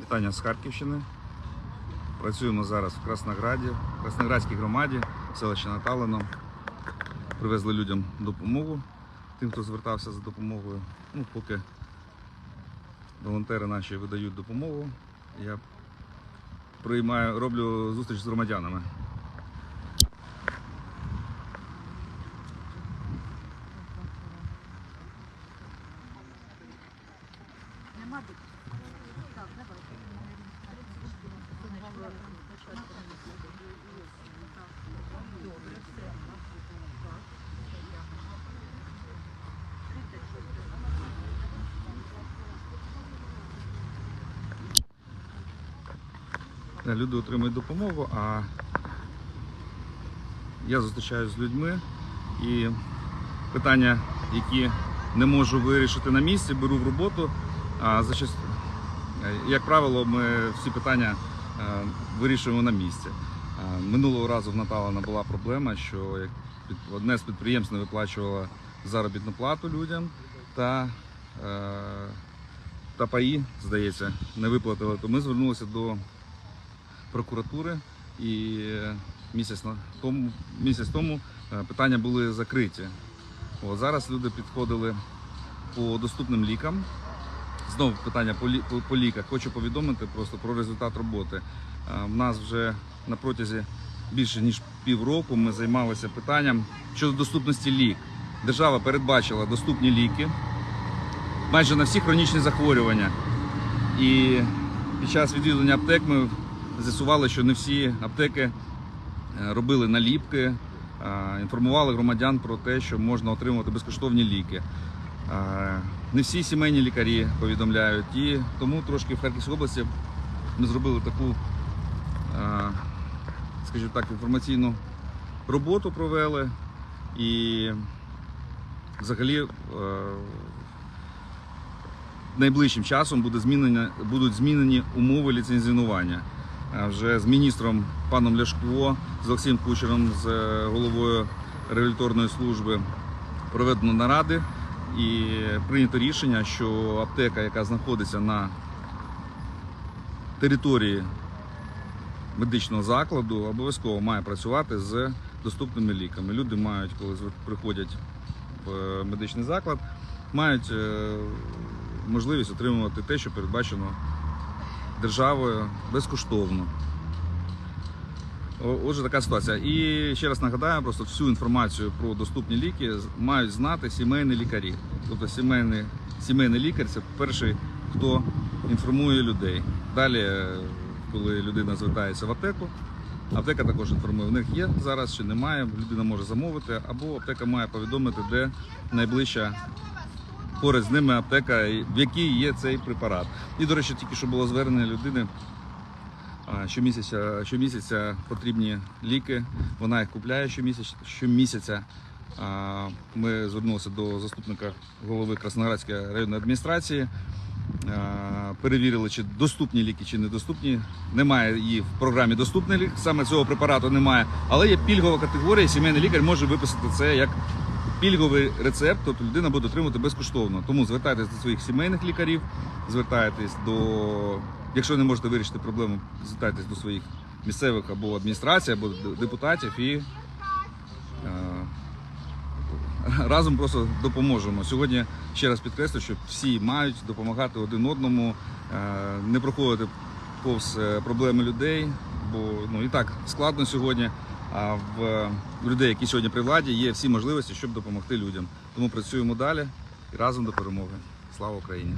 Вітання з Харківщини. Працюємо зараз в Краснограді, в Красноградській громаді, селище Наталино. Привезли людям допомогу, тим, хто звертався за допомогою. Ну, поки волонтери наші видають допомогу, я приймаю, роблю зустріч з громадянами. Нема Люди отримують допомогу, а я зустрічаюся з людьми і питання, які не можу вирішити на місці, беру в роботу. А за щас- як правило, ми всі питання е, вирішуємо на місці. Е, Минулого разу в Наталана була проблема, що одне з підприємств не виплачувало заробітну плату людям та, е, та паї, здається, не виплатили. То ми звернулися до прокуратури і е, місяць тому місяць тому е, питання були закриті. От зараз люди підходили по доступним лікам. Знову питання по, лі- по, по ліках. Хочу повідомити просто про результат роботи. У нас вже на протязі більше ніж півроку ми займалися питанням щодо доступності лік. Держава передбачила доступні ліки майже на всі хронічні захворювання. І під час відвідування аптек ми з'ясували, що не всі аптеки е, робили наліпки, е, інформували громадян про те, що можна отримувати безкоштовні ліки. Е, Не всі сімейні лікарі повідомляють, і тому трошки в Харківській області ми зробили таку, скажімо так, інформаційну роботу провели і взагалі найближчим часом буде змінення, будуть змінені умови ліцензіонування. Вже з міністром паном Ляшко, з Олексієм Кучером, з е, головою регуляторної служби проведено наради і прийнято рішення, що аптека, яка знаходиться на території медичного закладу, обов'язково має працювати з доступними ліками. Люди мають, коли приходять в е, медичний заклад, мають е, можливість отримувати те, що передбачено державою безкоштовно. Отже, така ситуація. І ще раз нагадаю, просто всю інформацію про доступні ліки мають знати сімейні лікарі. Тобто сімейний, сімейний лікар це перший, хто інформує людей. Далі, е, коли людина звертається в аптеку, аптека також інформує. В них є зараз чи немає, людина може замовити, або аптека має повідомити, де найближча поряд з ними аптека, в якій є цей препарат. І, до речі, тільки що було звернення людини. Щомісяця, щомісяця потрібні ліки, вона їх купляє щомісяця. щомісяця. Ми звернулися до заступника голови Красноградської районної адміністрації, перевірили, чи доступні ліки, чи недоступні. Немає її в програмі доступний лік, саме цього препарату немає, але є пільгова категорія, сімейний лікар може виписати це як пільговий рецепт, тобто людина буде отримувати безкоштовно. Тому звертайтесь до своїх сімейних лікарів, звертайтесь до, якщо не можете вирішити проблему, звертайтесь до своїх місцевих або адміністрацій, або депутатів і е, разом просто допоможемо. Сьогодні ще раз підкреслю, що всі мають допомагати один одному, е, не проходити повз е, проблеми людей, бо ну і так складно сьогодні. А в людей, які сьогодні при владі, є всі можливості, щоб допомогти людям. Тому працюємо далі і разом до перемоги. Слава Україні!